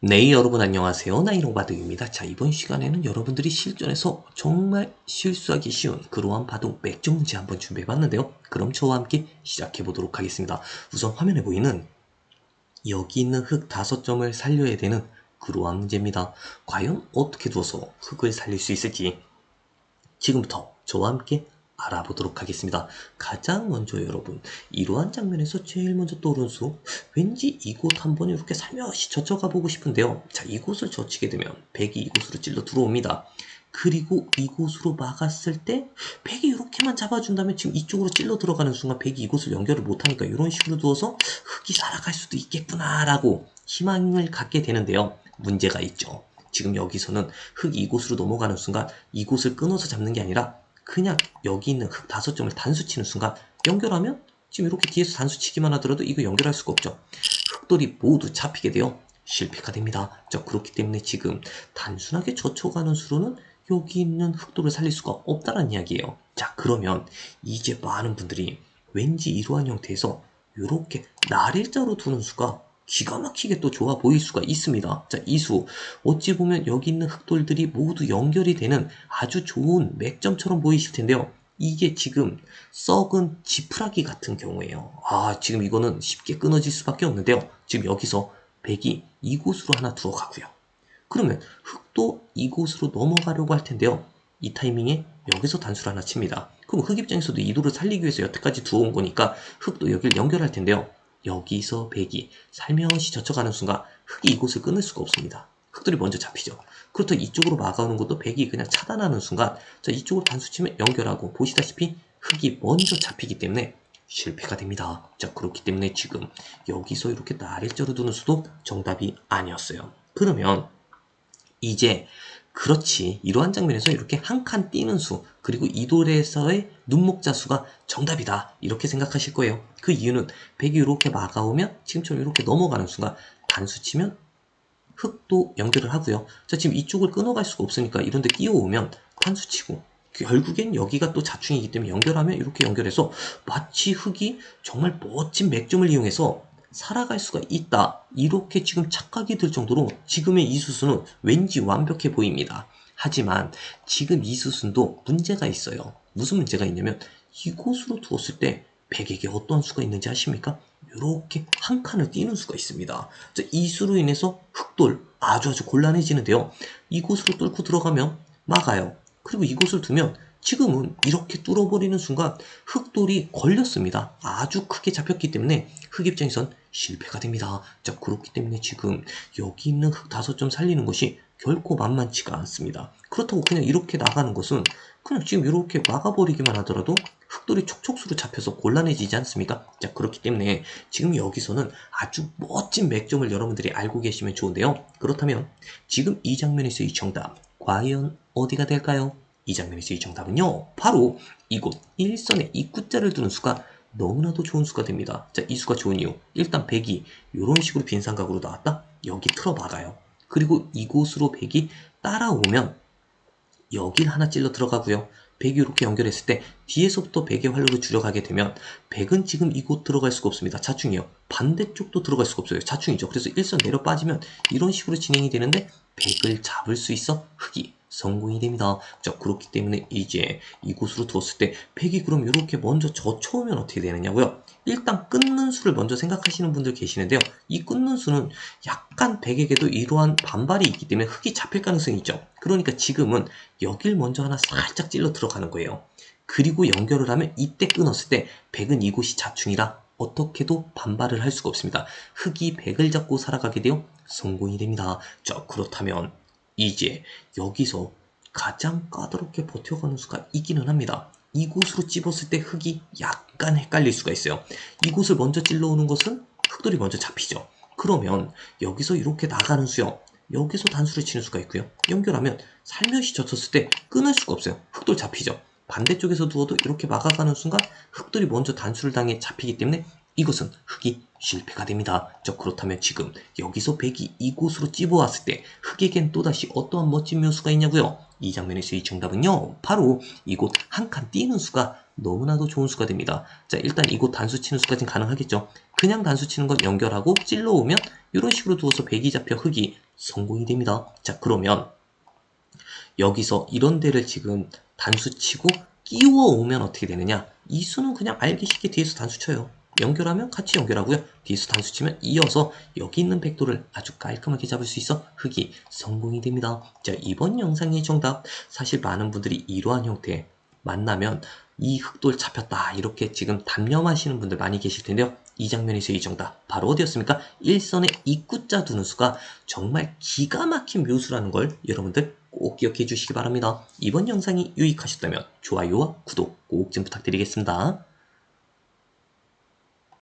네, 여러분 안녕하세요. 나이로바둑입니다. 자, 이번 시간에는 여러분들이 실전에서 정말 실수하기 쉬운 그러한 바둑 맥주 문제 한번 준비해봤는데요. 그럼 저와 함께 시작해보도록 하겠습니다. 우선 화면에 보이는 여기 있는 흙 다섯 점을 살려야 되는 그러한 문제입니다. 과연 어떻게 두어서 흙을 살릴 수 있을지 지금부터 저와 함께 알아보도록 하겠습니다. 가장 먼저 여러분 이러한 장면에서 제일 먼저 떠오른 수 왠지 이곳 한번 이렇게 살며시 젖혀가 보고 싶은데요. 자 이곳을 젖히게 되면 백이 이곳으로 찔러 들어옵니다. 그리고 이곳으로 막았을 때 백이 이렇게만 잡아준다면 지금 이쪽으로 찔러 들어가는 순간 백이 이곳을 연결을 못하니까 이런 식으로 두어서 흙이 살아갈 수도 있겠구나 라고 희망을 갖게 되는데요. 문제가 있죠. 지금 여기서는 흙이 이곳으로 넘어가는 순간 이곳을 끊어서 잡는 게 아니라 그냥 여기 있는 흙 다섯 점을 단수 치는 순간 연결하면 지금 이렇게 뒤에서 단수 치기만 하더라도 이거 연결할 수가 없죠. 흙돌이 모두 잡히게 되어 실패가 됩니다. 자, 그렇기 때문에 지금 단순하게 젖혀가는 수로는 여기 있는 흙돌을 살릴 수가 없다는 이야기예요. 자, 그러면 이제 많은 분들이 왠지 이러한 형태에서 이렇게 날일자로 두는 수가 기가 막히게 또 좋아 보일 수가 있습니다. 자, 이 수. 어찌 보면 여기 있는 흙돌들이 모두 연결이 되는 아주 좋은 맥점처럼 보이실 텐데요. 이게 지금 썩은 지푸라기 같은 경우에요. 아, 지금 이거는 쉽게 끊어질 수밖에 없는데요. 지금 여기서 백이 이곳으로 하나 두어 가고요. 그러면 흙도 이곳으로 넘어가려고 할 텐데요. 이 타이밍에 여기서 단수를 하나 칩니다. 그럼 흙 입장에서도 이도를 살리기 위해서 여태까지 두어온 거니까 흙도 여기를 연결할 텐데요. 여기서 백이 살며시 젖혀가는 순간 흙이 이곳을 끊을 수가 없습니다. 흙들이 먼저 잡히죠. 그렇다고 이쪽으로 막아오는 것도 백이 그냥 차단하는 순간 자 이쪽으로 단수 치면 연결하고 보시다시피 흙이 먼저 잡히기 때문에 실패가 됩니다. 자 그렇기 때문에 지금 여기서 이렇게 나일자로 두는 수도 정답이 아니었어요. 그러면 이제 그렇지. 이러한 장면에서 이렇게 한칸 띄는 수 그리고 이돌에서의 눈목자 수가 정답이다. 이렇게 생각하실 거예요. 그 이유는 백이 이렇게 막아오면 지금처럼 이렇게 넘어가는 순간 단수 치면 흙도 연결을 하고요. 자 지금 이쪽을 끊어갈 수가 없으니까 이런데 끼워오면 단수 치고 결국엔 여기가 또 자충이기 때문에 연결하면 이렇게 연결해서 마치 흙이 정말 멋진 맥점을 이용해서 살아갈 수가 있다. 이렇게 지금 착각이 들 정도로 지금의 이 수순은 왠지 완벽해 보입니다. 하지만 지금 이 수순도 문제가 있어요. 무슨 문제가 있냐면 이곳으로 두었을 때 백에게 어떠한 수가 있는지 아십니까? 이렇게 한 칸을 띄는 수가 있습니다. 이 수로 인해서 흑돌 아주 아주 곤란해지는데요. 이곳으로 뚫고 들어가면 막아요. 그리고 이곳을 두면 지금은 이렇게 뚫어버리는 순간 흑돌이 걸렸습니다. 아주 크게 잡혔기 때문에 흑 입장에선 실패가 됩니다. 자 그렇기 때문에 지금 여기 있는 흙 다섯 점 살리는 것이 결코 만만치가 않습니다. 그렇다고 그냥 이렇게 나가는 것은 그냥 지금 이렇게 막아버리기만 하더라도 흙돌이 촉촉수로 잡혀서 곤란해지지 않습니까? 자 그렇기 때문에 지금 여기서는 아주 멋진 맥점을 여러분들이 알고 계시면 좋은데요. 그렇다면 지금 이 장면에서 이 정답 과연 어디가 될까요? 이 장면에서 이 정답은요. 바로 이곳 일선에 입구자를 두는 수가 너무나도 좋은 수가 됩니다. 자, 이 수가 좋은 이유. 일단 100이 이런 식으로 빈 삼각으로 나왔다? 여기 틀어 박아요. 그리고 이곳으로 100이 따라오면 여길 하나 찔러 들어가고요. 100이 이렇게 연결했을 때 뒤에서부터 100의 활로로 줄여가게 되면 100은 지금 이곳 들어갈 수가 없습니다. 자충이요. 반대쪽도 들어갈 수가 없어요. 자충이죠. 그래서 일선 내려 빠지면 이런 식으로 진행이 되는데 100을 잡을 수 있어 흙이 성공이 됩니다. 자, 그렇기 때문에 이제 이곳으로 두었을 때 팩이 그럼 이렇게 먼저 젖혀오면 어떻게 되느냐고요? 일단 끊는 수를 먼저 생각하시는 분들 계시는데요. 이 끊는 수는 약간 백에게도 이러한 반발이 있기 때문에 흙이 잡힐 가능성이 있죠. 그러니까 지금은 여길 먼저 하나 살짝 찔러 들어가는 거예요. 그리고 연결을 하면 이때 끊었을 때 백은 이곳이 자충이라 어떻게도 반발을 할 수가 없습니다. 흙이 백을 잡고 살아가게 되어 성공이 됩니다. 자, 그렇다면 이제 여기서 가장 까다롭게 버텨가는 수가 있기는 합니다. 이곳으로 찝었을 때 흙이 약간 헷갈릴 수가 있어요. 이곳을 먼저 찔러오는 것은 흙돌이 먼저 잡히죠. 그러면 여기서 이렇게 나가는 수요. 여기서 단수를 치는 수가 있고요. 연결하면 살며시 젖혔을 때 끊을 수가 없어요. 흙돌 잡히죠. 반대쪽에서 두어도 이렇게 막아가는 순간 흙돌이 먼저 단수를 당해 잡히기 때문에 이것은 흙이 실패가 됩니다. 저 그렇다면 지금 여기서 백이 이곳으로 찝어왔을 때 흙에겐 또다시 어떠한 멋진 묘수가 있냐고요? 이 장면에서 이 정답은요. 바로 이곳 한칸 띄는 수가 너무나도 좋은 수가 됩니다. 자 일단 이곳 단수 치는 수까지는 가능하겠죠. 그냥 단수 치는 건 연결하고 찔러 오면 이런 식으로 두어서 백이 잡혀 흑이 성공이 됩니다. 자 그러면 여기서 이런 데를 지금 단수 치고 끼워 오면 어떻게 되느냐 이 수는 그냥 알기 쉽게 뒤에서 단수 쳐요. 연결하면 같이 연결하고요. 단수 치면 이어서 여기 있는 백도를 아주 깔끔하게 잡을 수 있어 흑이 성공이 됩니다. 자 이번 영상의 정답 사실 많은 분들이 이러한 형태 만나면 이 흑돌 잡혔다 이렇게 지금 담념하시는 분들 많이 계실 텐데요. 이 장면에서 이 정답 바로 어디였습니까? 일선에 입구자 두는 수가 정말 기가 막힌 묘수라는 걸 여러분들 꼭 기억해 주시기 바랍니다. 이번 영상이 유익하셨다면 좋아요와 구독 꼭 좀 부탁드리겠습니다.